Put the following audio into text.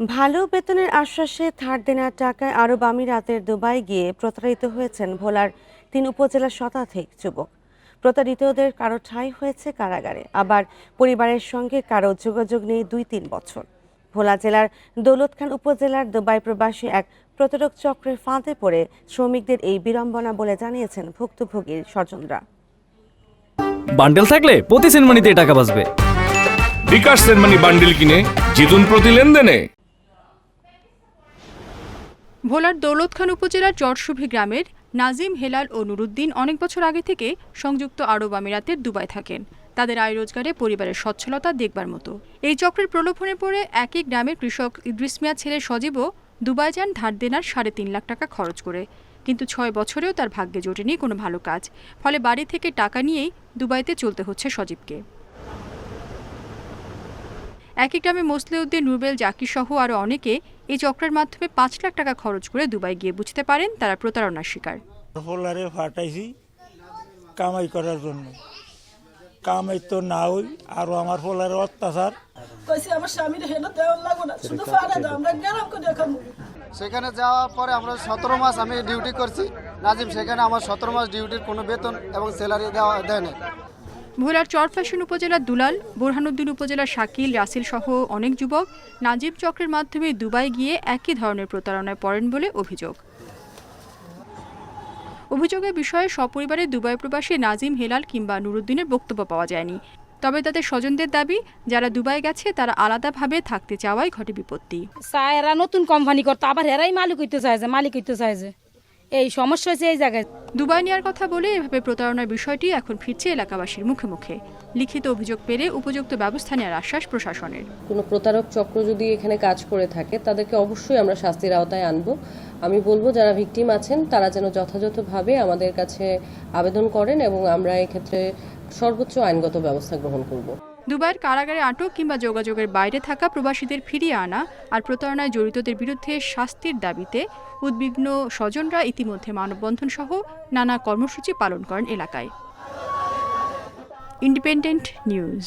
ভালো বেতনের আশ্বাসে ধার দেনার টাকায় আরব আমিরাতের দুবাই গিয়ে প্রতারিত হয়েছেন ভোলার তিন উপজেলার শতাধিক যুবক। প্রতারিতদের কারও ঠাঁই হয়েছে কারাগারে আবার পরিবারের সঙ্গে কারও যোগাযোগ নেই দুই তিন বছর। ভোলা জেলার দৌলতখান উপজেলার দুবাই প্রবাসী এক প্রতারক চক্রের ফাঁদে পড়ে শ্রমিকদের এই বিড়ম্বনা বলে জানিয়েছেন ভুক্তভোগীর স্বজনরা। বান্ডেল থাকলে প্রতি সেনমানিতে টাকা বাঁচবে। বিকাশ সেনমানি বান্ডিল কিনে জিতুন প্রতি লেনদেনে। ভোলার দৌলতখান উপজেলার চরশুভি গ্রামের নাজিম হেলাল ও নুরুদ্দিন অনেক বছর আগে থেকে সংযুক্ত আরব আমিরাতের দুবাই থাকেন। তাদের আয় রোজগারে পরিবারের সচ্ছলতা দেখবার মতো। এই চক্রের প্রলোভনে পড়ে একই গ্রামের কৃষক ইদ্রিস মিয়া ছেলে সজীবও দুবাই যান ধার দেনার সাড়ে তিন লাখ টাকা খরচ করে। কিন্তু ছয় বছরেও তার ভাগ্যে জোটেনি কোনো ভালো কাজ। ফলে বাড়ি থেকে টাকা নিয়েই দুবাইতে চলতে হচ্ছে সজীবকে। একই গ্রামে মোসলেউদ্দিন রুবেল জাকির সহ আরও অনেকে এই চক্রের মাধ্যমে পাঁচ লাখ টাকা খরচ করে দুবাই গিয়ে বুঝতে পারেন তারা প্রতারণার শিকার। পোলারে ফাটাইছি কামাই করার জন্য। কামাই তো না হই আরও আমার পোলারে অত্যাচার। কইছি আমার স্বামীর হেন দেওয়ার লাগবো না শুধু ফাড়া দাও আমরা গেলাম করে খাব সেখানে যাওয়ার পরে আমরা সতেরো মাস আমি ডিউটি করছি। নাজিম সেখানে আমার সতেরো মাস ডিউটির কোনো বেতন এবং স্যালারি দেওয়া দেয় না ভোলার চরফ্যাশন উপজেলার দুলাল, বোরহানুদ্দিন উপজেলার শাকিল, রাসেল সহ অনেক যুবক নাজিব চক্রের মাধ্যমে দুবাই গিয়ে একই ধরনের প্রতারণায় পড়েন বলে অভিযোগ। অভিযোগের বিষয়ে সপরিবারে দুবাই প্রবাসী নাজিম হেলাল কিংবা নুরুদ্দিনের বক্তব্য পাওয়া যায়নি। তবে তাদের স্বজনদের দাবি, যারা দুবাই গেছে, তারা আলাদাভাবে থাকতে চাওয়াই ঘটে বিপত্তি। চায় এরা নতুন কোম্পানি করতো, আবার এরাই মালিক হইতে চাইছে মালিক হইতে চাইছে এই সমস্যা হয়েছে এই জায়গায়। দুবাই নেওয়ার কথা বলে এভাবে প্রতারণার বিষয়টি এখন ফিরছে এলাকাবাসীর মুখে মুখে লিখিত অভিযোগ পেলে উপযুক্ত ব্যবস্থা নেওয়ার আশ্বাস প্রশাসনের। কোনো প্রতারক চক্র যদি এখানে কাজ করে থাকে তাদেরকে অবশ্যই আমরা শাস্তির আওতায় আনব। আমি বলব যারা ভিকটিম আছেন তারা যেন যথাযথভাবে আমাদের কাছে আবেদন করেন এবং আমরা এক্ষেত্রে সর্বোচ্চ আইনগত ব্যবস্থা গ্রহণ করব। দুবাইয়ের কারাগারে আটক কিংবা যোগাযোগের বাইরে থাকা প্রবাসীদের ফিরিয়ে আনা আর প্রতারণায় জড়িতদের বিরুদ্ধে শাস্তির দাবিতে উদ্বিগ্ন স্বজনরা ইতিমধ্যে মানববন্ধন সহ নানা কর্মসূচি পালন করেন এলাকায়। Independent news.